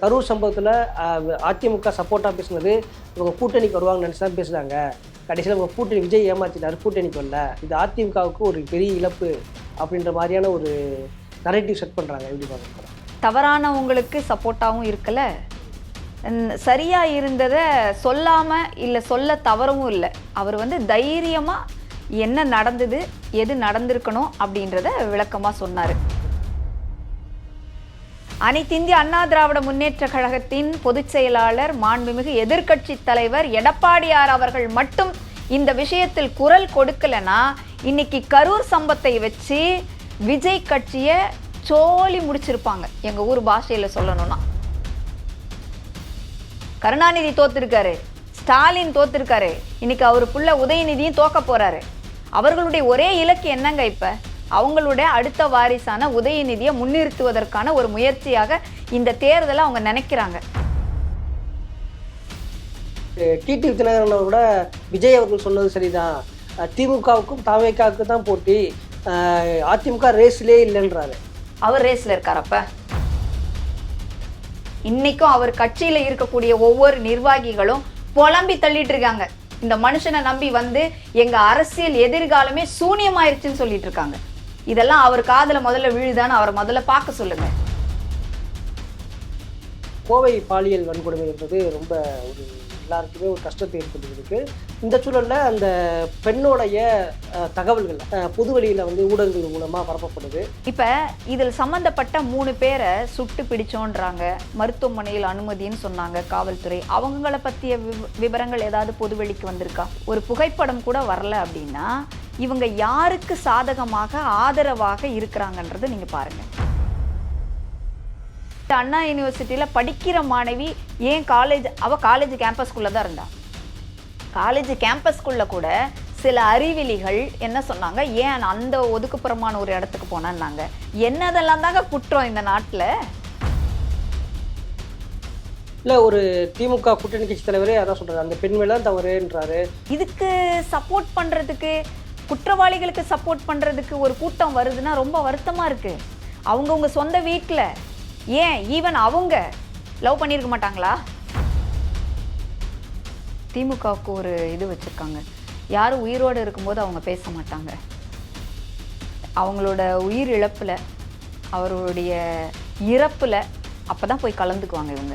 கரூர் சம்பவத்தில் அதிமுக சப்போர்ட்டாக பேசினது இவங்க கூட்டணிக்கு வருவாங்கன்னு நினச்சி தான் பேசுகிறாங்க கடைசியில் இவங்க கூட்டணி விஜய் ஏமாத்திட்டாரு கூட்டணிக்கு வரல. இது அதிமுகவுக்கு ஒரு பெரிய இழப்பு அப்படின்ற மாதிரியான ஒரு நரேட்டிவ் செட் பண்ணுறாங்க எப்படி பார்க்க தவறானவங்களுக்கு சப்போர்ட்டாகவும் இருக்கல சரியாக இருந்ததை சொல்லாமல் இல்லை சொல்ல தவறவும் இல்லை. அவர் வந்து தைரியமாக என்ன நடந்தது எது நடந்திருக்கணும் அப்படின்றத விளக்கமாக சொன்னார். அனைத்திந்திய அண்ணா திராவிட முன்னேற்ற கழகத்தின் பொதுச் செயலாளர் மாண்புமிகு எதிர்க்கட்சி தலைவர் எடப்பாடியார் அவர்கள் மட்டும் இந்த விஷயத்தில் குரல் கொடுக்கலனா இன்னைக்கு கரூர் சம்பத்தை வச்சு விஜய் கட்சியை சோழி முடிச்சிருப்பாங்க. எங்க ஊர் பாஷையில சொல்லணும்னா. கருணாநிதி தோத்துருக்காரு ஸ்டாலின் தோத்துருக்காரு இன்னைக்கு அவர் புள்ள உதயநிதியும் தோக்க போறாரு. அவர்களுடைய ஒரே இலக்கு என்னங்க இப்போ? அவங்களுடைய அடுத்த வாரிசான உதயநிதியை முன்னிறுத்துவதற்கான ஒரு முயற்சியாக இந்த தேர்தலை அவங்க நினைக்கிறாங்க. டிடி தினகரனை விட விஜய் அவர்கள் சொன்னது சரிதான். திமுகவுக்கும் தாவேக்காவுக்கு தான் போட்டி. அதிமுக ரேஸ்லேயே இல்லைன்றாரு. அவர் ரேஸ்ல இருக்கார் அப்ப? இன்னைக்கும் அவர் கட்சியில இருக்கக்கூடிய ஒவ்வொரு நிர்வாகிகளும் புலம்பி தள்ளிட்டு இருக்காங்க. இந்த மனுஷனை நம்பி வந்து எங்க அரசியல் எதிர்காலமே சூனியமாயிருச்சுன்னு சொல்லிட்டு இருக்காங்க. இதெல்லாம் அவர் காதுல முதல்ல விழுதான்னு அவரை முதல்ல பார்க்க சொல்லுங்க. கோவை பாலியல் வன்கொடுமை என்பது ரொம்ப ஒரு எல்லாருக்குமே ஒரு கஷ்டத்தை ஏற்படுத்தியிருக்கு. இந்த சூழல்ல அந்த பெண்ணோடைய தகவல்கள் பொது வெளியில வந்து ஊடகங்கள் மூலமா பரப்பப்படுது. இப்ப இதில் சம்பந்தப்பட்ட மூணு பேரை சுட்டு பிடிச்சோன்றாங்க. மருத்துவமனையில் அனுமதின்னு சொன்னாங்க காவல்துறை. அவங்கள பத்திய விவ- விவரங்கள் ஏதாவது பொதுவெளிக்கு வந்திருக்கா? ஒரு புகைப்படம் கூட வரல அப்படின்னா இவங்க யாருக்கு சாதகமாக ஆதரவாக இருக்கிறாங்கன்றதை நீங்க பாருங்க. அண்ணா யூனிவர்சிட்டியில படிக்கிற மாணவி ஏன் காலேஜ் அவ காலேஜ் கேம்பஸ்குள்ள தான் இருந்தா. காலேஜ் கேம்பஸ்குள்ள கூட சில அறிவிலிகள் என்ன சொன்னாங்க? ஏன் அந்த ஒதுக்குப்புறமான ஒரு இடத்துக்கு போனான்னாங்க. என்னதெல்லாம் தாங்க குற்றம் இந்த நாட்டுல? இல்ல ஒரு திமுக கூட்டணி கட்சி தலைவரே அதான் சொல்றாரு. அந்த பெண் மேல தவறுன்றாரு. இதுக்கு சப்போர்ட் பண்றதுக்கு குற்றவாளிகளுக்கு சப்போர்ட் பண்றதுக்கு ஒரு கூட்டம் வருதுன்னா ரொம்ப வருத்தமா இருக்கு. அவங்கவுங்க சொந்த வீட்டில் ஏன் ஈவன் அவங்க லவ் பண்ணியிருக்க மாட்டாங்களா? திமுகவுக்கு ஒரு இது வச்சிருக்காங்க. யாரும் உயிரோடு இருக்கும்போது அவங்க பேச மாட்டாங்க. அவங்களோட உயிர் இழப்புல அவருடைய இறப்புல அப்பதான் போய் கலந்துக்குவாங்க இவங்க.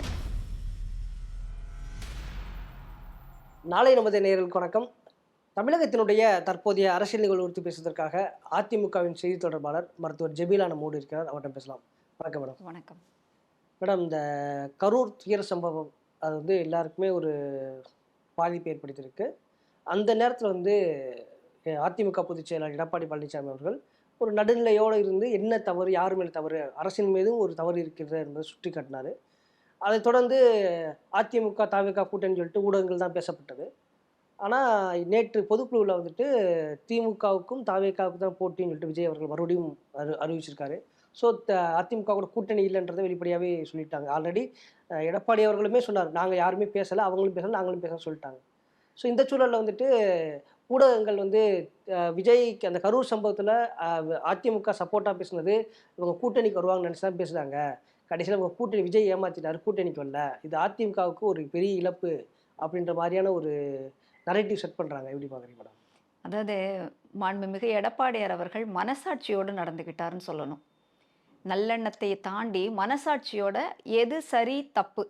நாளை நமது நேயர்களுக்கு வணக்கம். தமிழகத்தினுடைய தற்போதைய அரசியல் நிகழ்வு குறித்து பேசுவதற்காக அதிமுகவின் செய்தி தொடர்பாளர் மருத்துவர் ஜெபீலா நம்மோடு இருக்கிறார். அவர்கிட்ட பேசலாம். வணக்கம் மேடம். வணக்கம். மேடம் இந்த கரூர் துயர சம்பவம் அது வந்து எல்லாருக்குமே ஒரு பாதிப்பு ஏற்படுத்தியிருக்கு. அந்த நேரத்தில் வந்து அதிமுக பொதுச் செயலாளர் எடப்பாடி பழனிசாமி அவர்கள் ஒரு நடுநிலையோடு இருந்து என்ன தவறு யார் மேல் தவறு அரசின் மீதும் ஒரு தவறு இருக்கிறது என்பதை சுட்டி காட்டினார் அதைத் தொடர்ந்து அதிமுக தாவிக கூட்டணி சொல்லிட்டு ஊடகங்கள் தான் பேசப்பட்டது. ஆனால் நேற்று பொதுக்குழுவில் வந்துட்டு திமுகவுக்கும் தாவேக்காவுக்கும் தான் போட்டின்னு சொல்லிட்டு விஜய் அவர்கள் மறுபடியும் அறி அறிவிச்சிருக்காரு. ஸோ அதிமுக கூட கூட்டணி இல்லைன்றதை வெளிப்படையாகவே சொல்லிட்டாங்க. ஆல்ரெடி எடப்பாடி அவர்களுமே சொன்னார். நாங்கள் யாருமே பேசலை அவங்களும் பேசலை நாங்களும் பேசலாம் சொல்லிட்டாங்க. ஸோ இந்த சூழலில் வந்துட்டு ஊடகங்கள் வந்து விஜய்க்கு அந்த கரூர் சம்பவத்தில் அதிமுக சப்போர்ட்டாக பேசுனது இவங்க கூட்டணிக்கு வருவாங்கன்னு நினச்சி தான் பேசுகிறாங்க கடைசியில் இவங்க கூட்டணி விஜய் ஏமாற்றினார் கூட்டணிக்கு வரல. இது அதிமுகவுக்கு ஒரு பெரிய இழப்பு அப்படின்ற மாதிரியான ஒரு நரேட்டிவ் செட் பண்ணுறாங்க எப்படி பார்க்குறீங்க மேடம்? அதாவது மாண்புமிகு எடப்பாடியார் அவர்கள் மனசாட்சியோடு நடந்துக்கிட்டாருன்னு சொல்லணும். நல்லெண்ணத்தை தாண்டி மனசாட்சியோட எது சரி தப்பு.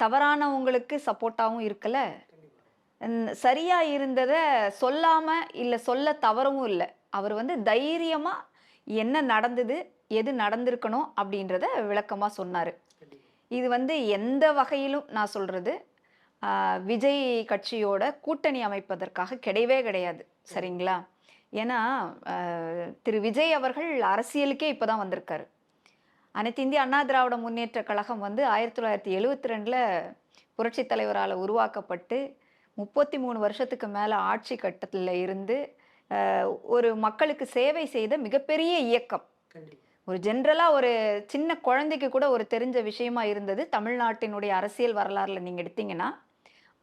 தவறானவங்களுக்கு சப்போர்ட்டாகவும் இருக்கல. சரியாக இருந்ததை சொல்லாமல் இல்லை சொல்ல தவறவும் இல்லை. அவர் வந்து தைரியமாக என்ன நடந்தது எது நடந்திருக்கணும் அப்படின்றத விளக்கமாக சொன்னார். இது வந்து எந்த வகையிலும் நான் சொல்கிறது விஜய் கட்சியோட கூட்டணி அமைப்பதற்காக கிடையவே கிடையாது. சரிங்களா? ஏன்னா திரு விஜய் அவர்கள் அரசியலுக்கே இப்பதான் வந்திருக்காரு. அனைத்து இந்திய அண்ணா திராவிட முன்னேற்ற கழகம் வந்து ஆயிரத்தி தொள்ளாயிரத்தி எழுவத்தி ரெண்டில் புரட்சி தலைவரால் உருவாக்கப்பட்டு முப்பத்தி மூணு வருஷத்துக்கு மேலே ஆட்சி கட்டத்தில் இருந்து ஒரு மக்களுக்கு சேவை செய்த மிகப்பெரிய இயக்கம். ஒரு ஜென்ரலாக ஒரு சின்ன குழந்தைக்கு கூட ஒரு தெரிஞ்ச விஷயமா இருந்தது தமிழ்நாட்டினுடைய அரசியல் வரலாறுல நீங்கள் எடுத்தீங்கன்னா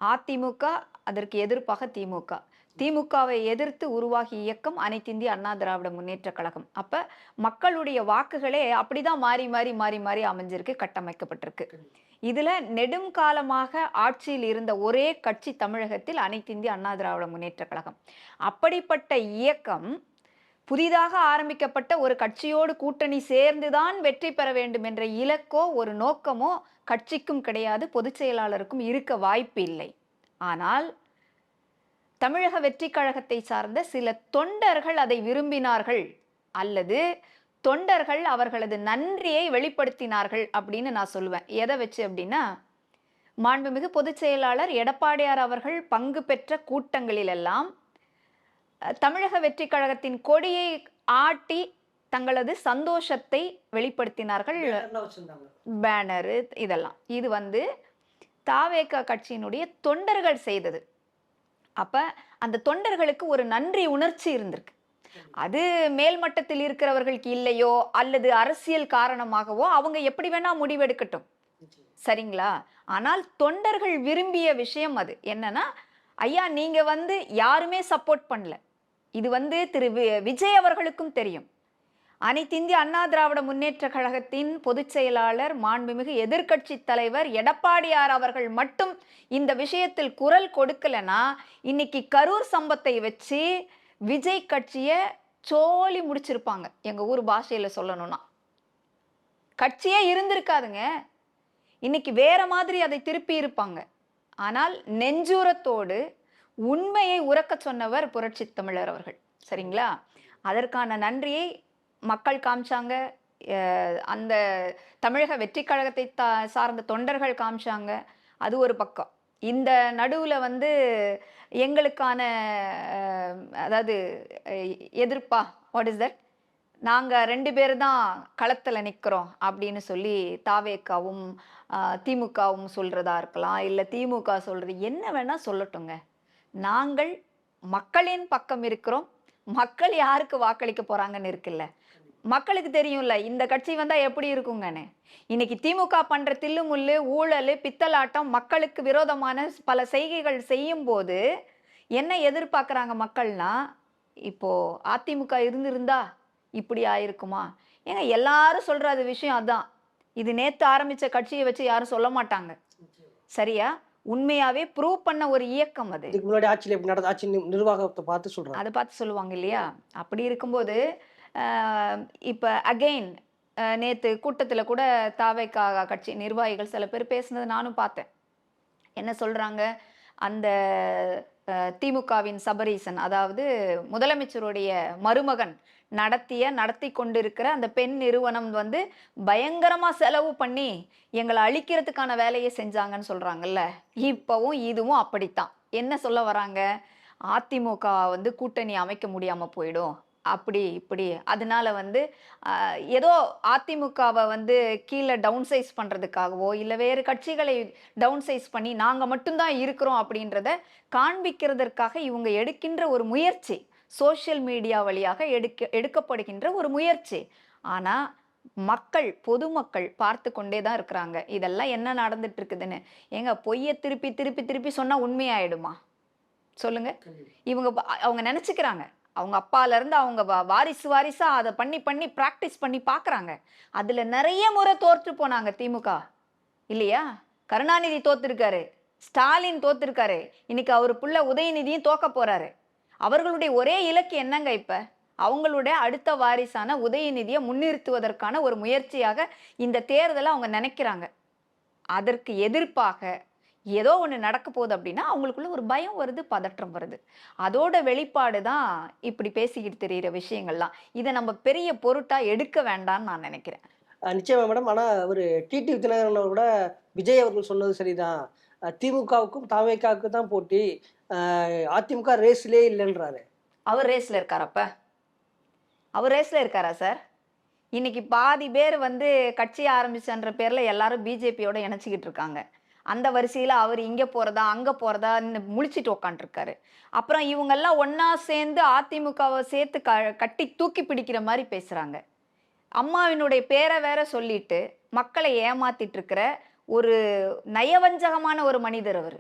அதிமுக அதற்கு எதிர்ப்பாக திமுக. திமுகவை எதிர்த்து உருவாகிய இயக்கம் அனைத்திந்திய அண்ணா திராவிட முன்னேற்ற கழகம். அப்போ மக்களுடைய வாக்குகளே அப்படிதான் மாறி மாறி மாறி மாறி அமைஞ்சிருக்கு கட்டமைக்கப்பட்டிருக்கு. இதில் நெடும் காலமாக ஆட்சியில் இருந்த ஒரே கட்சி தமிழகத்தில் அனைத்திந்திய அண்ணா திராவிட முன்னேற்ற கழகம். அப்படிப்பட்ட இயக்கம் புதிதாக ஆரம்பிக்கப்பட்ட ஒரு கட்சியோடு கூட்டணி சேர்ந்துதான் வெற்றி பெற வேண்டும் என்ற இலக்கோ ஒரு நோக்கமோ கட்சிக்கும் கிடையாது பொதுச் செயலாளருக்கும் இருக்க வாய்ப்பு இல்லை. ஆனால் தமிழக வெற்றி கழகத்தை சார்ந்த சில தொண்டர்கள் அதை விரும்பினார்கள். அல்லது தொண்டர்கள் அவர்களது நன்றியை வெளிப்படுத்தினார்கள் அப்படின்னு நான் சொல்லுவேன். எதை வச்சு அப்படின்னா மாண்புமிகு பொதுச் செயலாளர் எடப்பாடியார் அவர்கள் பங்கு பெற்ற கூட்டங்களிலெல்லாம் தமிழக வெற்றி கழகத்தின் கொடியை ஆட்டி தங்களது சந்தோஷத்தை வெளிப்படுத்தினார்கள். பேனரு இதெல்லாம். இது வந்து தாவேக கட்சியினுடைய தொண்டர்கள் செய்தது. அப்ப அந்த தொண்டர்களுக்கு ஒரு நன்றி உணர்ச்சி இருந்திருக்கு. அது மேல்மட்டத்தில் இருக்கிறவர்களுக்கு இல்லையோ அல்லது அரசியல் காரணமாகவோ அவங்க எப்படி வேணா முடிவெடுக்கட்டும். சரிங்களா? ஆனால் தொண்டர்கள் விரும்பிய விஷயம் அது. என்னன்னா ஐயா நீங்க வந்து யாருமே சப்போர்ட் பண்ணல. இது வந்து திரு வி- விஜய் அவர்களுக்கும் தெரியும். அனைத்து இந்திய அண்ணா திராவிட முன்னேற்ற கழகத்தின் பொதுச் செயலாளர் மாண்புமிகு எதிர்க்கட்சி தலைவர் எடப்பாடியார் அவர்கள் மட்டும் இந்த விஷயத்தில் குரல் கொடுக்கலனா இன்னைக்கு கரூர் சம்பத்தை வச்சு விஜய் கட்சியை சோழி முடிச்சிருப்பாங்க. எங்கள் ஊர் பாஷையில் சொல்லணும்னா. கட்சியே இருந்திருக்காதுங்க. இன்னைக்கு வேற மாதிரி அதை திருப்பி இருப்பாங்க. ஆனால் நெஞ்சூரத்தோடு உண்மையை உறக்க சொன்னவர் புரட்சி தமிழர் அவர்கள். சரிங்களா? அதற்கான நன்றியை மக்கள் காமிச்சாங்க. அந்த தமிழக வெற்றி கழகத்தை தா சார்ந்த தொண்டர்கள் காமிச்சாங்க. அது ஒரு பக்கம். இந்த நடுவில் வந்து எங்களுக்கான அதாவது எதிர்ப்பா வாட் இஸ் தட் நாங்கள் ரெண்டு பேர் தான் களத்தில் நிற்கிறோம் அப்படின்னு சொல்லி தாவேக்காவும் திமுகவும் சொல்கிறதா இருக்கலாம் இல்லை திமுக சொல்கிறது என்ன வேணால் சொல்லட்டுங்க. நாங்கள் மக்களின் பக்கம் இருக்கிறோம். மக்கள் யாருக்கு வாக்களிக்க போறாங்கன்னு இருக்குல்ல? மக்களுக்கு தெரியும்ல இந்த கட்சி வந்தா எப்படி இருக்குங்கன்னு. இன்னைக்கு திமுக பண்ற தில்லுமுள்ளு ஊழல் பித்தலாட்டம் மக்களுக்கு விரோதமான பல செய்கைகள் செய்யும் போது என்ன எதிர்பார்க்குறாங்க மக்கள்னா இப்போ அதிமுக இருந்திருந்தா இப்படி ஆயிருக்குமா? ஏங்க எல்லாரும் சொல்ற அது விஷயம் அதான். இது நேத்து ஆரம்பிச்ச கட்சியை வச்சு யாரும் சொல்ல மாட்டாங்க. சரியா? உண்மையாவே ப்ரூவ் பண்ண ஒரு இயக்கம் அது. இதுக்கு முன்னாடி ஆட்சியில் எப்படி நடந்த ஆட்சி நிர்வாகத்தை பார்த்து சொல்றாங்க. அதை பார்த்து சொல்லுவாங்க இல்லையா? அப்படி இருக்கும்போது இப்ப அகெயின் நேத்து கூட்டத்துல கூட தாவைக்கா கட்சி நிர்வாகிகள் சில பேர் பேசுனது நானும் பார்த்தேன். என்ன சொல்றாங்க? அந்த திமுகவின் சபரீசன் அதாவது முதலமைச்சருடைய மருமகன் நடத்திய நடத்தி கொண்டிருக்கிற அந்த பெண் நிறுவனம் வந்து பயங்கரமாக செலவு பண்ணி எங்களை அழிக்கிறதுக்கான வேலையை செஞ்சாங்கன்னு சொல்கிறாங்கல்ல இப்போவும் இதுவும் அப்படித்தான். என்ன சொல்ல வராங்க? அதிமுக வந்து கூட்டணி அமைக்க முடியாமல் போயிடும். அப்படி இப்படி. அதனால வந்து ஏதோ அதிமுகவை வந்து கீழே டவுன் சைஸ் பண்றதுக்காகவோ இல்லை வேறு கட்சிகளை டவுன் சைஸ் பண்ணி நாங்க மட்டும்தான் இருக்கிறோம் அப்படின்றத காண்பிக்கிறதற்காக இவங்க எடுக்கின்ற ஒரு முயற்சி சோஷியல் மீடியா வழியாக எடுக்க எடுக்கப்படுகின்ற ஒரு முயற்சி. ஆனா மக்கள் பொதுமக்கள் பார்த்து கொண்டே தான் இருக்கிறாங்க. இதெல்லாம் என்ன நடந்துட்டு இருக்குதுன்னு ஏங்க பொய்யை திருப்பி திருப்பி திருப்பி சொன்னா உண்மையாயிடுமா? சொல்லுங்க. இவங்க அவங்க நினைச்சுக்கிறாங்க. அவங்க அப்பால இருந்து அவங்க வா- வாரிசு வாரிசா அதை பண்ணி பண்ணி பிராக்டிஸ் பண்ணி பார்க்குறாங்க அதுல நிறைய முறை தோற்று போனாங்க திமுக. இல்லையா? கருணாநிதி தோத்துருக்காரு. ஸ்டாலின் தோத்துருக்காரு. இன்னைக்கு அவர் புள்ள உதயநிதியும் தோக்க போறாரு. அவர்களுடைய ஒரே இலக்கு என்னங்க இப்ப? அவங்களுடைய அடுத்த வாரிசான உதயநிதியை முன்னிறுத்துவதற்கான ஒரு முயற்சியாக இந்த தேர்தலை அவங்க நினைக்கிறாங்க. அதற்கு எதிர்ப்பாக ஏதோ ஒன்று நடக்க போகுது அப்படின்னா அவங்களுக்குள்ள ஒரு பயம் வருது பதற்றம் வருது. அதோட வெளிப்பாடு தான் இப்படி பேசிக்கிட்டு தெரியிற விஷயங்கள்லாம். இதை நம்ம பெரிய பொருட்டா எடுக்க வேண்டாம்னு நான் நினைக்கிறேன். நிச்சயமா மேடம். ஆனா ஒரு டிடி வித்யநாதன் கூட விஜய் அவர்கள் சொன்னது சரிதான். திமுகவுக்கும் தாவேக்காவுக்கும் தான் போட்டி. அதிமுக ரேஸ்லயே இல்லைன்றாரு. அவர் ரேஸ்ல இருக்காரப்ப அவர் ரேஸ்ல இருக்காரா சார்? இன்னைக்கு பாதி பேர் வந்து கட்சி ஆரம்பிச்சன்ற பேர்ல எல்லாரும் பிஜேபியோட இணைச்சிக்கிட்டு இருக்காங்க. அந்த வரிசையில் அவர் இங்கே போகிறதா அங்கே போகிறதான்னு முழிச்சிட்டு உக்காண்டிருக்காரு அப்புறம் இவங்கெல்லாம் ஒன்றா சேர்ந்து அதிமுகவை சேர்த்து க கட்டி தூக்கி பிடிக்கிற மாதிரி பேசுகிறாங்க அம்மாவினுடைய பேரை வேற சொல்லிட்டு மக்களை ஏமாத்திட்டு இருக்கிற ஒரு நயவஞ்சகமான ஒரு மனிதர் அவர்.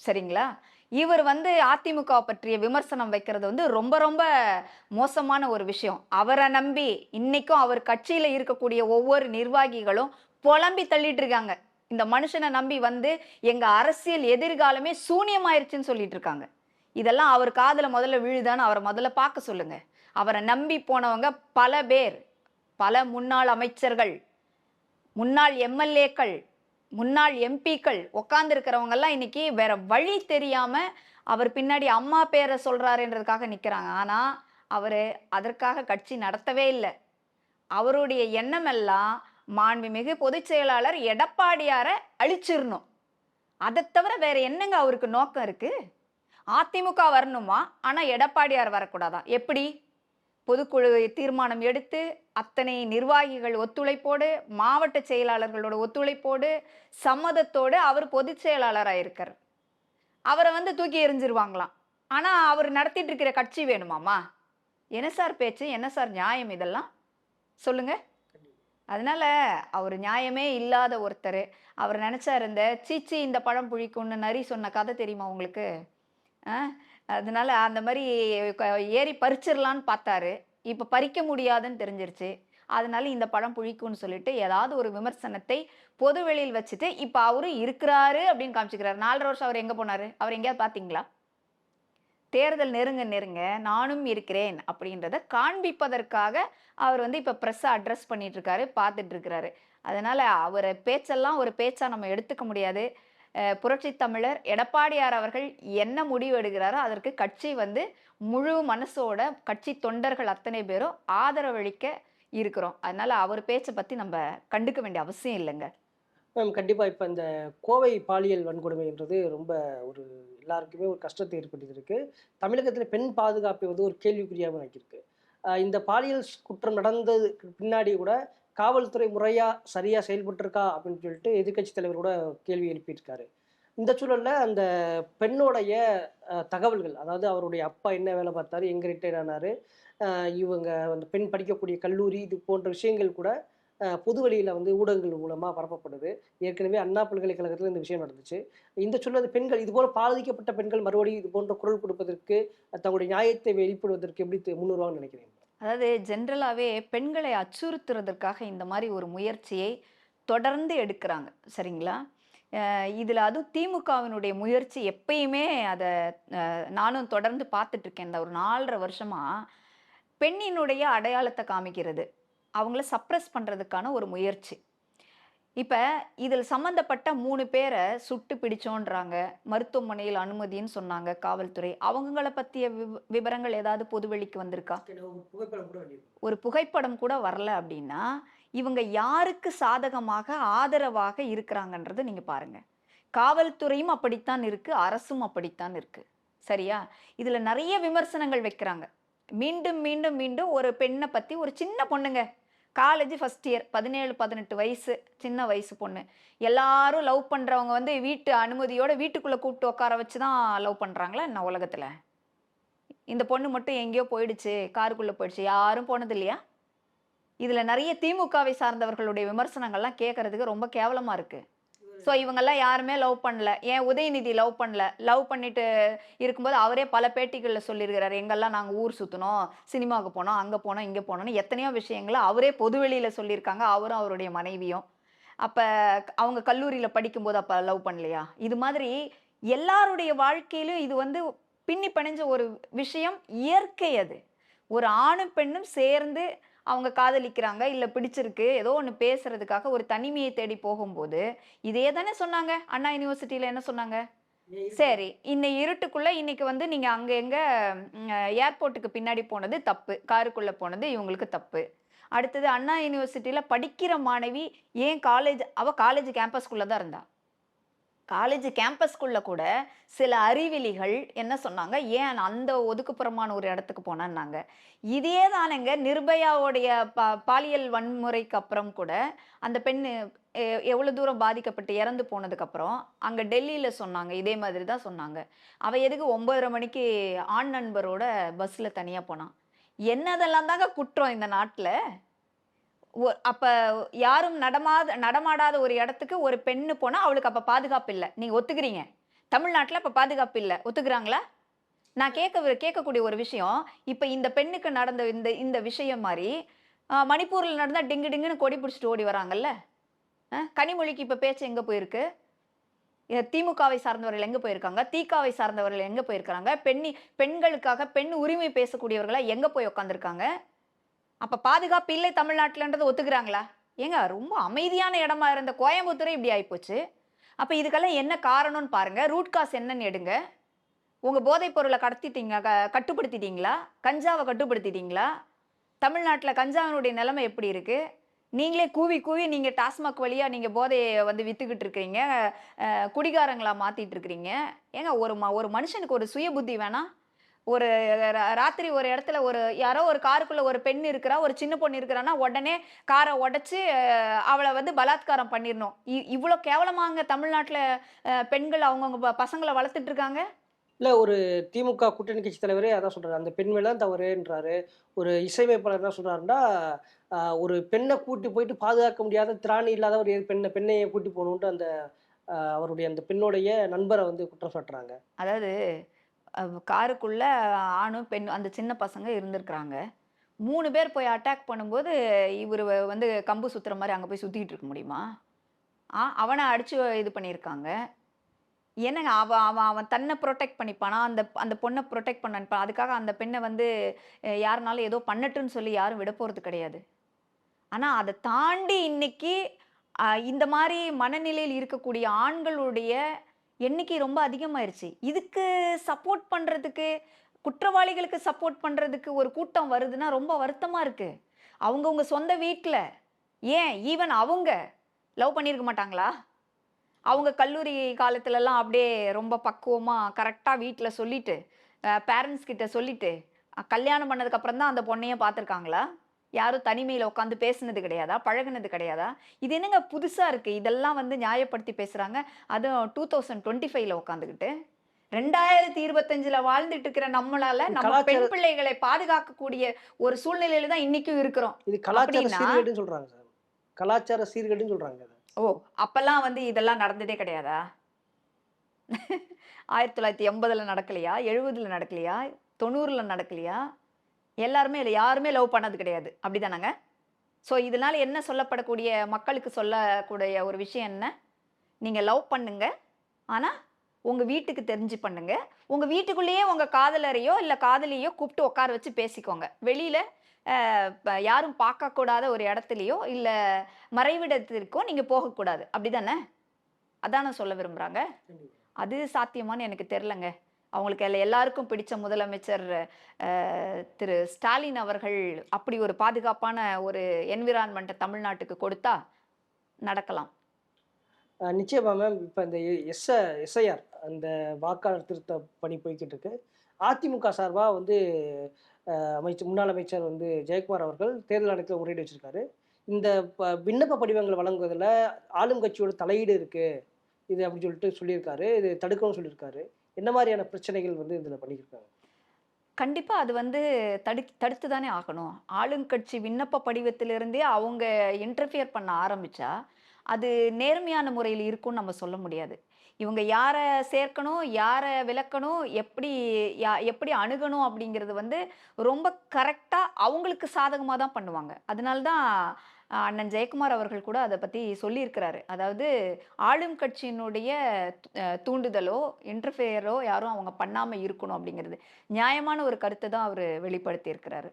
சரிங்களா? இவர் வந்து அதிமுக பற்றிய விமர்சனம் வைக்கிறது வந்து ரொம்ப ரொம்ப மோசமான ஒரு விஷயம். அவரை நம்பி இன்னைக்கும் அவர் கட்சியில் இருக்கக்கூடிய ஒவ்வொரு நிர்வாகிகளும் புலம்பி தள்ளிட்டு இருக்காங்க. இந்த மனுஷனை நம்பி வந்து எங்க அரசியல் எதிர்காலமே சூனியமாயிருச்சுன்னு சொல்லிட்டு இருக்காங்க. இதெல்லாம் அவர் காதல முதல்ல விழுதான்னு அவரை முதல்ல பார்க்க சொல்லுங்க. அவரை நம்பி போனவங்க பல பேர் பல முன்னாள் அமைச்சர்கள் முன்னாள் எம்எல்ஏக்கள் முன்னாள் எம்பிக்கள் உட்கார்ந்து எல்லாம் இன்னைக்கு வேற வழி தெரியாம அவர் பின்னாடி அம்மா பேரை சொல்றாருன்றதுக்காக நிற்கிறாங்க ஆனால் அவர் அதற்காக கட்சி நடத்தவே இல்லை. அவருடைய எண்ணமெல்லாம் மாண்புமிகு பொதுச் செயலாளர் எடப்பாடியாரை அழிச்சிடணும் அதை தவிர வேற என்னங்க அவருக்கு நோக்கம் இருக்கு? அதிமுக வரணுமா? ஆனா எடப்பாடியார் வரக்கூடாதா? எப்படி? பொதுக்குழு தீர்மானம் எடுத்து அத்தனை நிர்வாகிகள் ஒத்துழைப்போடு மாவட்ட செயலாளர்களோட ஒத்துழைப்போடு சம்மதத்தோடு அவர் பொதுச் செயலாளராக இருக்கார். அவரை வந்து தூக்கி எறிஞ்சிருவாங்களாம். ஆனால் அவர் நடத்திட்டு இருக்கிற கட்சி வேணுமாமா என்ன சார் பேச்சு? என்ன சார் நியாயம் இதெல்லாம்? சொல்லுங்கள் அதனால் அவர் நியாயமே இல்லாத ஒருத்தர். அவர் நினச்சா இருந்த சீச்சி இந்த பழம் புழிக்கும்னு நரி சொன்ன கதை தெரியுமா உங்களுக்கு? ஆ? அதனால அந்த மாதிரி க- ஏறி பறிச்சிடலான்னு பார்த்தாரு. இப்போ பறிக்க முடியாதுன்னு தெரிஞ்சிருச்சு. அதனால இந்த பழம் புழிக்கும்னு சொல்லிட்டு ஏதாவது ஒரு விமர்சனத்தை பொது வெளியில் வச்சுட்டு இப்போ அவரும் இருக்கிறாரு அப்படின்னு காமிச்சிக்கிறாரு. நாலரை வருஷம் அவர் எங்கே போனாரு? அவர் எங்கேயாவது பார்த்தீங்களா? தேர்தல் நெருங்க நெருங்க நானும் இருக்கிறேன் அப்படின்றத காண்பிப்பதற்காக அவர் வந்து இப்போ ப்ரெஸ்ஸை அட்ரஸ் பண்ணிட்டு இருக்காரு பார்த்துட்டு இருக்கிறாரு அவரை பேச்செல்லாம் ஒரு பேச்சாக நம்ம எடுத்துக்க முடியாது. புரட்சி தமிழர் எடப்பாடியார் அவர்கள் என்ன முடிவு எடுக்கிறாரோ அதற்கு கட்சி வந்து முழு மனசோட கட்சி தொண்டர்கள் அத்தனை பேரும் ஆதரவளிக்க இருக்கிறோம். அதனால் அவர் பேச்சை பற்றி நம்ம கண்டுக்க வேண்டிய அவசியம் இல்லைங்க. மேம் கண்டிப்பாக இப்போ இந்த கோவை பாலியல் வன்கொடுமைன்றது ரொம்ப ஒரு எல்லாருக்குமே ஒரு கஷ்டத்தை ஏற்படுத்தியிருக்கு. தமிழகத்தில் பெண் பாதுகாப்பை வந்து ஒரு கேள்விக்குறியாகவும் ஆக்கியிருக்கு. இந்த பாலியல் குற்றம் நடந்ததுக்கு பின்னாடி கூட காவல்துறை முறையாக சரியாக செயல்பட்டிருக்கா அப்படின்னு சொல்லிட்டு எதிர்க்கட்சி தலைவர் கூட கேள்வி எழுப்பியிருக்காரு. இந்த சூழலில் அந்த பெண்ணோடைய தகவல்கள் அதாவது அவருடைய அப்பா என்ன வேலை பார்த்தாரு எங்கே ரிட்டையர் ஆனாரு இவங்க அந்த பெண் படிக்கக்கூடிய கல்லூரி இது போன்ற விஷயங்கள் கூட பொது வழியில் வந்து ஊடகங்கள் மூலமாக பரப்பப்படுது. ஏற்கனவே அண்ணா பல்கலைக்கழகத்தில் இந்த விஷயம் நடந்துச்சு. இந்த சொல்வது பெண்கள் இதுபோல் பாதிக்கப்பட்ட பெண்கள் மறுபடியும் இது போன்ற குரல் கொடுப்பதற்கு தங்களுடைய நியாயத்தை வெளிப்படுவதற்கு எப்படி தி- நினைக்கிறேன் அதாவது ஜென்ரலாகவே பெண்களை அச்சுறுத்துறதற்காக இந்த மாதிரி ஒரு முயற்சியை தொடர்ந்து எடுக்கிறாங்க. சரிங்களா? இதில் அதுவும் திமுகவினுடைய முயற்சி எப்பயுமே அதை நானும் தொடர்ந்து பார்த்துட்ருக்கேன் இந்த ஒரு நாலரை வருஷமாக பெண்ணினுடைய அடையாளத்தை காமிக்கிறது. அவங்கள சப்ரஸ் பண்றதுக்கான ஒரு முயற்சி. இப்ப இதில் சம்பந்தப்பட்ட மூணு பேரை சுட்டு பிடிச்சோன்றாங்க. மருத்துவமனையில் அனுமதின்னு சொன்னாங்க காவல்துறை. அவங்கள பத்திய விவ- விவரங்கள் ஏதாவது பொதுவெளிக்கு வந்திருக்கா? ஒரு புகைப்படம் கூட வரல அப்படின்னா இவங்க யாருக்கு சாதகமாக ஆதரவாக இருக்கிறாங்கன்றதை நீங்க பாருங்க. காவல்துறையும் அப்படித்தான் இருக்கு அரசும் அப்படித்தான் இருக்கு. சரியா? இதுல நிறைய விமர்சனங்கள் வைக்கிறாங்க. மீண்டும் மீண்டும் மீண்டும் ஒரு பெண்ணை பத்தி ஒரு சின்ன பொண்ணுங்க காலேஜ் ஃபர்ஸ்ட் இயர் பதினேழு பதினெட்டு வயசு சின்ன வயசு பொண்ணு. எல்லாரும் லவ் பண்ணுறவங்க வந்து வீட்டு அனுமதியோட வீட்டுக்குள்ளே கூப்பிட்டு உட்கார வச்சு தான் லவ் பண்ணுறாங்களா என்ன உலகத்தில்? இந்த பொண்ணு மட்டும் எங்கேயோ போயிடுச்சு காருக்குள்ளே போயிடுச்சு யாரும் போனது இல்லையா? இதில் நிறைய திமுகவை சார்ந்தவர்களுடைய விமர்சனங்கள்லாம் கேட்கறதுக்கு ரொம்ப கேவலமாக இருக்குது ஸோ இவங்கெல்லாம் யாருமே லவ் பண்ணல. ஏன் உதயநிதி லவ் பண்ணல? லவ் பண்ணிட்டு இருக்கும்போது அவரே பல பேட்டிகளில் சொல்லியிருக்கிறாரு. எங்கெல்லாம் நாங்கள் ஊர் சுற்றினோம் சினிமாவுக்கு போனோம் அங்கே போனோம் இங்கே போனோம்னு எத்தனையோ விஷயங்களை அவரே பொதுவெளியில் சொல்லியிருக்காங்க. அவரும் அவருடைய மனைவியும். அப்போ அவங்க கல்லூரியில் படிக்கும்போது அப்போ லவ் பண்ணலையா? இது மாதிரி எல்லாருடைய வாழ்க்கையிலும் இது வந்து பின்னி பிணைஞ்ச ஒரு விஷயம் இயற்கை அது. ஒரு ஆணும் பெண்ணும் சேர்ந்து அவங்க காதலிக்கிறாங்க இல்லை பிடிச்சிருக்கு ஏதோ ஒன்று பேசுறதுக்காக ஒரு தனிமையை தேடி போகும்போது இதே தானே சொன்னாங்க. அண்ணா யூனிவர்சிட்டியில் என்ன சொன்னாங்க? சரி இன்னை இருட்டுக்குள்ள இன்னைக்கு வந்து நீங்க அங்க எங்க ஏர்போர்ட்டுக்கு பின்னாடி போனது தப்பு. காருக்குள்ள போனது இவங்களுக்கு தப்பு. அடுத்தது அண்ணா யூனிவர்சிட்டியில படிக்கிற மாணவி ஏன் காலேஜ் அவ காலேஜ் கேம்பஸ்குள்ள தான் இருந்தா. காலேஜ் கேம்பஸ்க்குள்ளே கூட சில அறிவிலிகள் என்ன சொன்னாங்க? ஏன் அந்த ஒதுக்குப்புறமான ஒரு இடத்துக்கு போனான்னாங்க. இதே தானேங்க நிர்பயாவுடைய பா பாலியல் வன்முறைக்கு அப்புறம் கூட அந்த பெண் எ- தூரம் பாதிக்கப்பட்டு இறந்து போனதுக்கப்புறம் அங்கே டெல்லியில் சொன்னாங்க இதே மாதிரி தான் சொன்னாங்க. அவள் எதுக்கு ஒம்பதரை மணிக்கு ஆண் நண்பரோட பஸ்ஸில் தனியாக போனான் என்னதெல்லாம் தாங்க குற்றம் இந்த நாட்டில்? அப்போ யாரும் நடமாத நடமாடாத ஒரு இடத்துக்கு ஒரு பெண்ணு போனால் அவளுக்கு அப்போ பாதுகாப்பு இல்லை. நீங்கள் ஒத்துக்கிறீங்க. தமிழ்நாட்டில் அப்போ பாதுகாப்பு இல்லை. ஒத்துக்கிறாங்களா? நான் கேட்க கேட்கக்கூடிய ஒரு விஷயம் இப்போ இந்த பெண்ணுக்கு நடந்த இந்த இந்த விஷயம் மாதிரி மணிப்பூரில் நடந்தால் டிங்கு டிங்குன்னு கொடி பிடிச்சிட்டு ஓடி வராங்கல்ல? கனிமொழிக்கு இப்போ பேச்சு எங்கே போயிருக்கு? திமுகவை சார்ந்தவர்கள் எங்கே போயிருக்காங்க? தீக்காவை சார்ந்தவர்கள் எங்கே போயிருக்காங்க பெண்ணி பெண்களுக்காக பெண் உரிமை பேசக்கூடியவர்களாக எங்கே போய் உட்காந்துருக்காங்க அப்போ பாதுகாப்பு இல்லை தமிழ்நாட்டுலன்றதை ஒத்துக்கிறாங்களா? ஏங்க ரொம்ப அமைதியான இடமா இருந்த கோயம்புத்தூரே இப்படி ஆகிப்போச்சு அப்போ இதுக்கெல்லாம் என்ன காரணம்னு பாருங்கள் ரூட் காஸ் என்னன்னு எடுங்க. உங்கள் போதைப் பொருளை கடத்திட்டீங்க க- கட்டுப்படுத்திட்டீங்களா? கஞ்சாவை கட்டுப்படுத்திட்டீங்களா? தமிழ்நாட்டில் கஞ்சாவினுடைய நிலைமை எப்படி இருக்குது நீங்களே கூவி கூவி நீங்கள் டாஸ்மாக் வழியாக நீங்கள் போதையை வந்து வித்துக்கிட்டு இருக்கிறீங்க குடிகாரங்களாக மாற்றிட்டு இருக்கிறீங்க. ஏங்க ஒரு ம- ஒரு மனுஷனுக்கு ஒரு சுய புத்தி வேணாம் ஒரு ராத்திரி ஒரு இடத்துல ஒரு யாரோ ஒரு காருக்குள்ள ஒரு பெண் இருக்கிறா ஒரு சின்ன பொண்ணு இருக்கிறான்னா உடனே காரை உடைச்சு அவளை வந்து பலாத்காரம் பண்ணிடணும். இவ்வளோ கேவலமாங்க தமிழ்நாட்டில் பெண்கள் அவங்கவுங்க பசங்களை வளர்த்துட்டு இருக்காங்க? இல்லை ஒரு திமுக கூட்டணி கட்சி தலைவரே அதான் சொல்றாரு. அந்த பெண் மேல தான் தவறுன்றாரு ஒரு இசையமைப்பாளர் என்ன சொல்றாருன்னா ஆஹ், ஒரு பெண்ணை கூட்டி போயிட்டு பாதுகாக்க முடியாத திராணி இல்லாத ஒரு பெண்ணை பெண்ணையை கூட்டி போகணுன்ட்டு அந்த அவருடைய அந்த பெண்ணுடைய நண்பரை வந்து குற்றம் சாட்டுறாங்க. அதாவது காருக்குள்ள ஆணும் பெண் அந்த சின்ன பசங்க இருந்திருக்கிறாங்க. மூணு பேர் போய் அட்டாக் பண்ணும்போது இவர் வந்து கம்பு சுத்துற மாதிரி அங்கே போய் சுற்றிக்கிட்டு இருக்க முடியுமா? ஆ அவனை அடிச்சு இது பண்ணியிருக்காங்க. என்னங்க அவன் அவன் அவன் தன்னை ப்ரொடெக்ட் பண்ணிப்பானா? அந்த அந்த பொண்ணை ப்ரொடெக்ட் பண்ண அதுக்காக அந்த பெண்ணை வந்து யாருனாலும் ஏதோ பண்ணட்டுன்னு சொல்லி யாரும் விட போகிறது கிடையாது. ஆனால் அதை தாண்டி இன்னைக்கு இந்த மாதிரி மனநிலையில் இருக்கக்கூடிய ஆண்களுடைய எண்ணிக்கை ரொம்ப அதிகமாயிருச்சு. இதுக்கு சப்போர்ட் பண்ணுறதுக்கு குற்றவாளிகளுக்கு சப்போர்ட் பண்ணுறதுக்கு ஒரு கூட்டம் வருதுன்னா ரொம்ப வருத்தமாக இருக்குது அவங்கவுங்க சொந்த வீட்டில் ஏன் ஈவன் அவங்க லவ் பண்ணியிருக்க மாட்டாங்களா? அவங்க கல்லூரி காலத்துலலாம் அப்படியே ரொம்ப பக்குவமாக கரெக்டாக வீட்டில் சொல்லிட்டு பேரண்ட்ஸ் கிட்ட சொல்லிட்டு கல்யாணம் பண்ணதுக்கப்புறம் தான் அந்த பொண்ணையே பார்த்துருக்காங்களா? யாரும் தனிமையில் உட்காந்து பேசுனது கிடையாதா? பழகுனது கிடையாதா? இது என்னங்க புதுசாக இருக்குது இதெல்லாம் வந்து நியாயப்படுத்தி பேசுகிறாங்க அதுவும் டூ தௌசண்ட் டுவெண்ட்டி ஃபைவ்ல உட்காந்துக்கிட்டு ரெண்டாயிரத்தி இருபத்தஞ்சுல வாழ்ந்துட்டு இருக்கிற நம்மளால நம்ம பெண் பிள்ளைகளை பாதுகாக்கக்கூடிய ஒரு சூழ்நிலையில தான் இன்னைக்கும் இருக்கிறோம். இது கலாச்சார? சீர்கேடுன்னு சொல்றாங்க சார். கலாச்சார சீர்கேடுன்னு சொல்றாங்க. ஓ அப்பெல்லாம் வந்து இதெல்லாம் நடந்ததே கிடையாதா? ஆயிரத்தி தொள்ளாயிரத்தி எண்பதுல நடக்கலையா? எழுபதுல நடக்கலையா? தொண்ணூறுல நடக்கலையா? எல்லாருமே இல்லை யாருமே லவ் பண்ணது கிடையாது. அப்படிதானங்க? ஸோ இதனால என்ன சொல்லப்படக்கூடிய மக்களுக்கு சொல்லக்கூடிய ஒரு விஷயம் என்ன? நீங்க லவ் பண்ணுங்க. ஆனா உங்க வீட்டுக்கு தெரிஞ்சு பண்ணுங்க. உங்க வீட்டுக்குள்ளேயே உங்க காதலரையோ இல்ல காதலியோ கூப்பிட்டு உட்கார வச்சு பேசிக்கோங்க. வெளியில யாரும் பார்க்கக்கூடாத ஒரு இடத்துலையோ இல்ல மறைவிடத்திற்கோ நீங்க போகக்கூடாது. அப்படிதானே? அதானே சொல்ல விரும்புறாங்க. அது சாத்தியமான்னு எனக்கு தெரிலங்க. அவங்களுக்கு எல்லா- எல்லாருக்கும் பிடிச்ச முதலமைச்சர் திரு ஸ்டாலின் அவர்கள் அப்படி ஒரு பாதுகாப்பான ஒரு என்விரான்மெண்ட்டை தமிழ்நாட்டுக்கு கொடுத்தா நடக்கலாம். நிச்சயமாக நிச்சயமா மேம் இப்போ இந்த எஸ் எஸ்ஐஆர் அந்த வாக்காளர் திருத்த பணி போய்கிட்டு இருக்கு அதிமுக சார்பாக வந்து அமைச்சர் முன்னாள் அமைச்சர் வந்து ஜெயக்குமார் அவர்கள் தேர்தல் ஆணையத்தில் முறையீடு வச்சிருக்காரு. இந்த ப- விண்ணப்ப படிவங்கள் வழங்குவதில் ஆளும் கட்சியோட தலையீடு இருக்குது இது அப்படின்னு சொல்லிட்டு சொல்லியிருக்காரு. இது தடுக்கணும்னு சொல்லியிருக்காரு. என்ன மாதிரியான பிரச்சனைகள் வந்து இதில் பண்ணியிருக்காங்க? கண்டிப்பாக அது வந்து தடு தடுத்து தானே ஆகணும். ஆளுங்கட்சி விண்ணப்ப படிவத்திலிருந்தே அவங்க இன்டர்ஃபியர் பண்ண ஆரம்பித்தா அது நேர்மையான முறையில் இருக்கும்னு நம்ம சொல்ல முடியாது. இவங்க யாரை சேர்க்கணும் யாரை விலக்கணும் எப்படி யா எப்படி அணுகணும் அப்படிங்கிறது வந்து ரொம்ப கரெக்டாக அவங்களுக்கு சாதகமாக தான் பண்ணுவாங்க. அதனால தான் அண்ணன் ஜெயக்குமார் அவர்கள் கூட அதை பற்றி சொல்லியிருக்கிறாரு. அதாவது ஆளும் கட்சியினுடைய தூண்டுதலோ இன்டர்ஃபியரோ யாரும் அவங்க பண்ணாமல் இருக்கணும் அப்படிங்கிறது நியாயமான ஒரு கருத்தை தான் அவர் வெளிப்படுத்தியிருக்கிறாரு.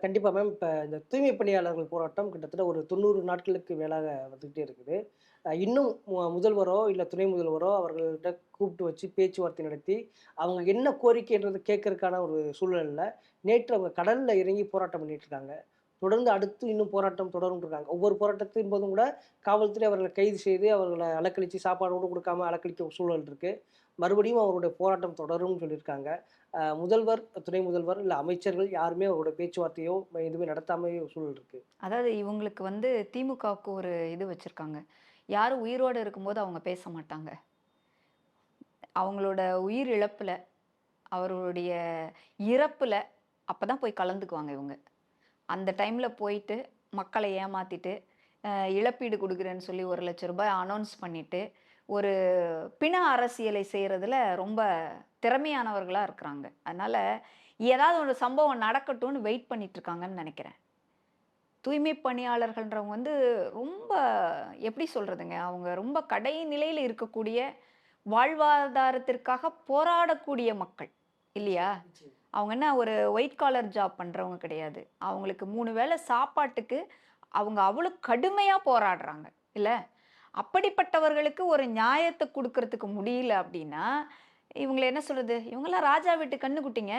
கண்டிப்பாக மேம். இப்போ இந்த தூய்மை பணியாளர்கள் போராட்டம் கிட்டத்தட்ட ஒரு தொண்ணூறு நாட்களுக்கு மேலாக வந்துக்கிட்டே இருக்குது. இன்னும் மு- முதல்வரோ இல்லை துணை முதல்வரோ அவர்கள்ட்ட கூப்பிட்டு வச்சு பேச்சுவார்த்தை நடத்தி அவங்க என்ன கோரிக்கைன்றது கேட்கறதுக்கான ஒரு சூழல்ல நேற்று அவங்க கடலில் இறங்கி போராட்டம் பண்ணிட்டு இருக்காங்க. தொடர்ந்து அடுத்து இன்னும் போராட்டம் தொடரும் இருக்காங்க ஒவ்வொரு போராட்டத்தின் போதும் கூட காவல்துறை அவர்களை கைது செய்து அவர்களை அலக்கழித்து சாப்பாடு கூட கொடுக்காம அலக்கழிக்க சூழல் இருக்கு. மறுபடியும் அவருடைய போராட்டம் தொடரும்னு சொல்லியிருக்காங்க. முதல்வர் துணை முதல்வர் இல்லை அமைச்சர்கள் யாருமே அவரோட பேச்சுவார்த்தையோ எதுவுமே நடத்தாமே சூழல் இருக்கு. அதாவது இவங்களுக்கு வந்து திமுகவுக்கு ஒரு இது வச்சிருக்காங்க. யாரும் உயிரோடு இருக்கும்போது அவங்க பேச மாட்டாங்க. அவங்களோட உயிர் அவருடைய அவர்களுடைய அப்போ தான் போய் கலந்துக்குவாங்க இவங்க. அந்த டைமில் போயிட்டு மக்களை ஏமாற்றிட்டு இழப்பீடு கொடுக்குறேன்னு சொல்லி ஒரு லட்ச ரூபாய் அனௌன்ஸ் பண்ணிவிட்டு ஒரு பிண அரசியலை செய்கிறதுல ரொம்ப திறமையானவர்களாக இருக்கிறாங்க. அதனால் ஏதாவது ஒரு சம்பவம் நடக்கட்டும்னு வெயிட் பண்ணிகிட்ருக்காங்கன்னு நினைக்கிறேன். தூய்மை பணியாளர்கள்ன்றவங்க வந்து ரொம்ப எப்படி சொல்கிறதுங்க அவங்க ரொம்ப கடை நிலையில் இருக்கக்கூடிய வாழ்வாதாரத்திற்காக போராடக்கூடிய மக்கள் இல்லையா? அவங்க என்ன ஒரு ஒயிட் காலர் ஜாப் பண்ணுறவங்க கிடையாது. அவங்களுக்கு மூணு வேளை சாப்பாட்டுக்கு அவங்க அவ்வளோ கடுமையாக போராடுறாங்க இல்லை? அப்படிப்பட்டவர்களுக்கு ஒரு நியாயத்தை கொடுக்கறதுக்கு முடியல அப்படின்னா இவங்களை என்ன சொல்கிறது இவங்களாம் ராஜா வீட்டு கண்ணுக்குட்டிங்க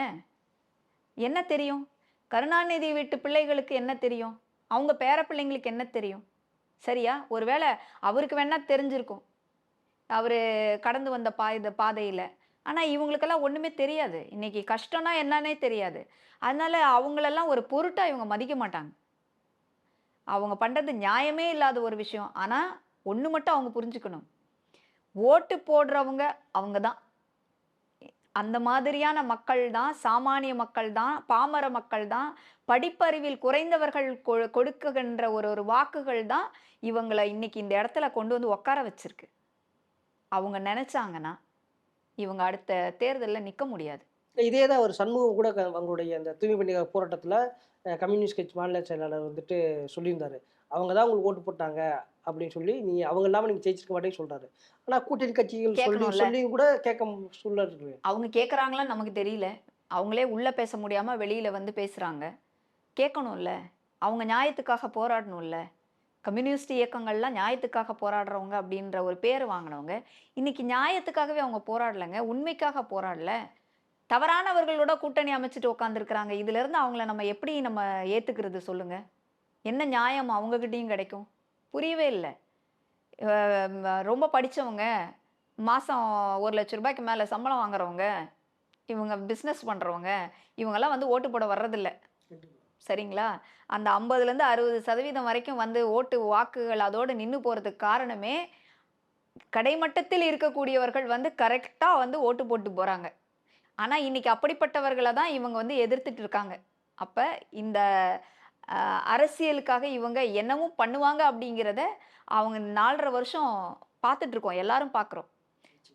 என்ன தெரியும்? கருணாநிதி வீட்டு பிள்ளைகளுக்கு என்ன தெரியும்? அவங்க பேர பிள்ளைங்களுக்கு என்ன தெரியும்? சரியா? ஒருவேளை அவருக்கு வேணால் தெரிஞ்சிருக்கும். அவர் கடந்து வந்த பாதை பாதையில் ஆனால் இவங்களுக்கெல்லாம் ஒன்றுமே தெரியாது. இன்றைக்கி கஷ்டம்னா என்னன்னே தெரியாது. அதனால் அவங்களெல்லாம் ஒரு பொருட்டாக இவங்க மதிக்க மாட்டாங்க. அவங்க பண்ணுறது நியாயமே இல்லாத ஒரு விஷயம். ஆனால் ஒன்று மட்டும் அவங்க புரிஞ்சுக்கணும். ஓட்டு போடுறவங்க அவங்க தான். அந்த மாதிரியான மக்கள் தான் சாமானிய மக்கள் தான் பாமர மக்கள் தான் படிப்பறிவில் குறைந்தவர்கள் கொ- கொடுக்குகின்ற ஒரு ஒரு வாக்குகள் தான் இவங்களை இன்னைக்கு இந்த இடத்துல கொண்டு வந்து உட்கார வச்சிருக்கு. அவங்க நினச்சாங்கன்னா இவங்க அடுத்த தேர்தலில் நிற்க முடியாது. இதே தான் ஒரு சண்முகம் கூட அவங்களுடைய அந்த தூய்மை பணியாளர் போராட்டத்தில் கம்யூனிஸ்ட் கட்சி மாநில செயலாளர் வந்துட்டு சொல்லியிருந்தாரு. அவங்க தான் உங்களுக்கு ஓட்டு போட்டாங்க அப்படின்னு சொல்லி நீ அவங்க இல்லாமல் நீங்கள் ஜெயிச்சிருக்க மாட்டேன்னு சொல்றாரு. ஆனால் கூட்டணி கட்சிகள் சொல்லி. சொல்லியும் கூட கேட்க சொல்லு அவங்க கேட்குறாங்களான்னு நமக்கு தெரியல. அவங்களே உள்ளே பேச முடியாமல் வெளியில் வந்து பேசுகிறாங்க கேட்கணும்ல. அவங்க நியாயத்துக்காக போராடணும்ல. கம்யூனிஸ்ட் இயக்கங்கள்லாம் நியாயத்துக்காக போராடுறவங்க அப்படின்ற ஒரு பேர் வாங்கினவங்க இன்னைக்கு நியாயத்துக்காகவே அவங்க போராடலைங்க உண்மைக்காக போராடல. தவறானவர்களோட கூட்டணி அமைச்சிட்டு உட்காந்துருக்குறாங்க இதுலேருந்து அவங்கள நம்ம எப்படி நம்ம ஏற்றுக்கிறது சொல்லுங்கள் என்ன நியாயம் அவங்கக்கிட்டேயும் கிடைக்கும்? புரியவே இல்லை. ரொம்ப படித்தவங்க மாதம் ஒரு லட்ச ரூபாய்க்கு மேலே சம்பளம் வாங்குறவங்க இவங்க பிஸ்னஸ் பண்ணுறவங்க இவங்கெல்லாம் வந்து ஓட்டு போட வர்றதில்லை. சரிங்களா? அந்த ஐம்பதுலேருந்து அறுபது சதவீதம் வரைக்கும் வந்து ஓட்டு வாக்குகள் அதோடு நின்று போகிறதுக்கு காரணமே கடைமட்டத்தில் இருக்கக்கூடியவர்கள் வந்து கரெக்டாக வந்து ஓட்டு போட்டு போகிறாங்க ஆனால் இன்னைக்கு அப்படிப்பட்டவர்களை தான் இவங்க வந்து எதிர்த்துட்டு இருக்காங்க. அப்போ இந்த அரசியலுக்காக இவங்க என்னமும் பண்ணுவாங்க அப்படிங்கிறத அவங்க நாலரை வருஷம் பார்த்துட்ருக்கோம் எல்லாரும் பார்க்குறோம்.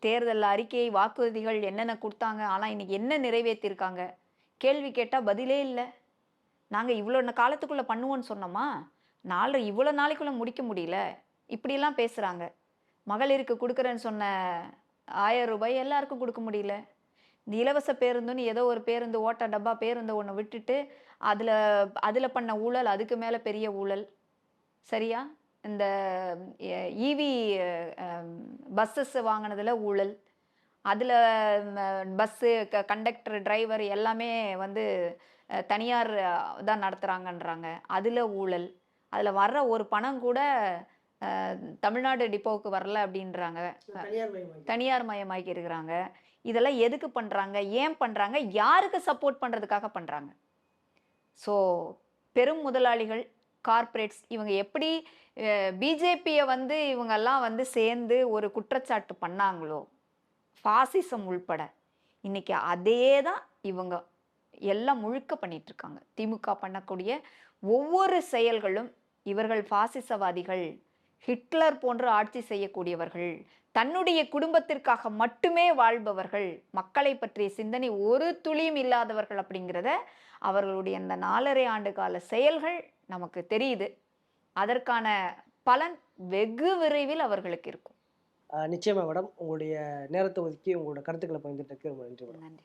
தேர்தல் அறிக்கை வாக்குறுதிகள் என்னென்ன கொடுத்தாங்க ஆனால் இன்னைக்கு என்ன நிறைவேற்றிருக்காங்க? கேள்வி கேட்டால் பதிலே இல்லை. நாங்கள் இவ்வளோ காலத்துக்குள்ளே பண்ணுவோன்னு சொன்னோமா? நாலு இவ்வளோ நாளைக்குள்ளே முடிக்க முடியல. இப்படியெல்லாம் பேசுகிறாங்க மகளிருக்கு கொடுக்குறேன்னு சொன்ன ஆயிரம் ரூபாய் எல்லாருக்கும் கொடுக்க முடியல. இந்த இலவச பேருந்துன்னு ஏதோ ஒரு பேருந்து ஓட்ட டப்பா பேருந்து ஒன்று விட்டுட்டு அதில் அதில் பண்ண ஊழல் அதுக்கு மேலே பெரிய ஊழல். சரியா? இந்த இவி பஸ்ஸஸ் வாங்கினதில் ஊழல். அதில் பஸ்ஸு க கண்டக்டர் டிரைவர் எல்லாமே வந்து தனியார் தான் நடத்துகிறாங்கன்றாங்க அதில் ஊழல். அதில் வர்ற ஒரு பணம் கூட தமிழ்நாடு டிப்போவுக்கு வரல அப்படின்றாங்க. தனியார் மயமாக்கி. இருக்கிறாங்க. இதெல்லாம் எதுக்கு பண்ணுறாங்க ஏன் பண்ணுறாங்க யாருக்கு சப்போர்ட் பண்ணுறதுக்காக பண்ணுறாங்க ஸோ பெரும் முதலாளிகள் கார்ப்பரேட்ஸ் இவங்க எப்படி பிஜேபியை வந்து இவங்கெல்லாம் வந்து சேர்ந்து ஒரு குற்றச்சாட்டு பண்ணாங்களோ ஃபாசிசம் உள்பட இன்னைக்கு அதே தான் இவங்க எல்லாம் முழுக்க பண்ணிட்டு இருக்காங்க திமுக பண்ணக்கூடிய ஒவ்வொரு செயல்களும் இவர்கள் பாசிசவாதிகள் ஹிட்லர் போன்று ஆட்சி செய்யக்கூடியவர்கள் தன்னுடைய குடும்பத்திற்காக மட்டுமே வாழ்பவர்கள் மக்களை பற்றிய சிந்தனை ஒரு துளியும் இல்லாதவர்கள் அப்படிங்கிறத அவர்களுடைய இந்த நாலரை ஆண்டு கால செயல்கள் நமக்கு தெரியுது. அதற்கான பலன் வெகு விரைவில் அவர்களுக்கு இருக்கும். நிச்சயமா மேடம். உங்களுடைய நேரத்தை ஒதுக்கி உங்களோட கருத்துக்களை பகிர்ந்துட்டு ரொம்ப நன்றி மேடம். நன்றி.